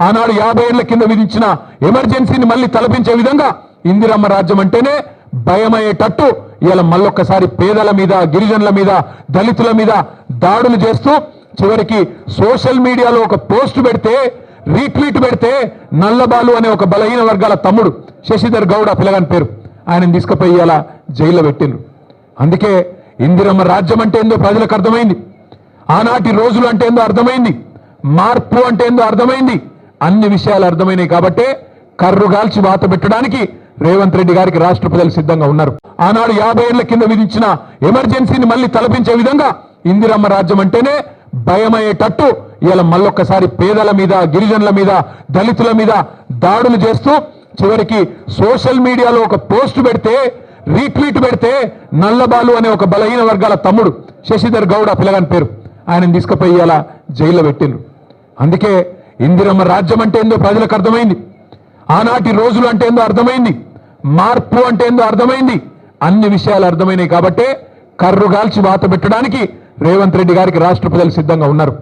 ఆనాడు యాభై ఏళ్ళ కింద విధించిన ఎమర్జెన్సీని మళ్ళీ తలపించే విధంగా ఇందిరమ్మ రాజ్యం అంటేనే భయమయ్యేటట్టు ఇలా మళ్ళొక్కసారి పేదల మీద గిరిజనుల మీద దళితుల మీద దాడులు చేస్తూ చివరికి సోషల్ మీడియాలో ఒక పోస్ట్ పెడితే రీట్వీట్ పెడితే నల్లబాలు అనే ఒక బలహీన వర్గాల తమ్ముడు శశిధర్ గౌడ పిల్లగాని పేరు. ఆయన తీసుకుపోయి ఇలా జైల్లో పెట్టిండ్రు. అందుకే ఇందిరమ్మ రాజ్యం అంటే ఏందో ప్రజలకు అర్థమైంది. ఆనాటి రోజులు అంటే ఏందో అర్థమైంది. మార్పు అంటే ఏందో అర్థమైంది. అన్ని విషయాలు అర్థమైనాయి కాబట్టే కర్రుగాల్చి వాత పెట్టడానికి రేవంత్ రెడ్డి గారికి రాష్ట్ర ప్రజలు సిద్ధంగా ఉన్నారు. ఆనాడు యాభై ఏళ్ళ కింద విధించిన ఎమర్జెన్సీని మళ్ళీ తలపించే విధంగా ఇందిరమ్మ రాజ్యం అంటేనే భయమయ్యేటట్టు ఇలా మళ్ళొక్కసారి పేదల మీద గిరిజనుల మీద దళితుల మీద దాడులు చేస్తూ చివరికి సోషల్ మీడియాలో ఒక పోస్ట్ పెడితే రీట్వీట్ పెడితే నల్లబాలు అనే ఒక బలహీన వర్గాల తమ్ముడు శశిధర్ గౌడ పిల్లగాని పేరు. ఆయన తీసుకుపోయి ఇలా జైల్లో పెట్టిండ్రు. అందుకే ఇందిరమ్మ రాజ్యం అంటే ఏందో ప్రజలకు అర్థమైంది. ఆనాటి రోజులు అంటే ఏందో అర్థమైంది. మార్పు అంటే ఏందో అర్థమైంది. అన్ని విషయాలు అర్థమైనాయి కాబట్టే కర్రు గాల్చి వాత పెట్టడానికి రేవంత్ రెడ్డి గారికి రాష్ట్ర ప్రజలు సిద్ధంగా ఉన్నారు.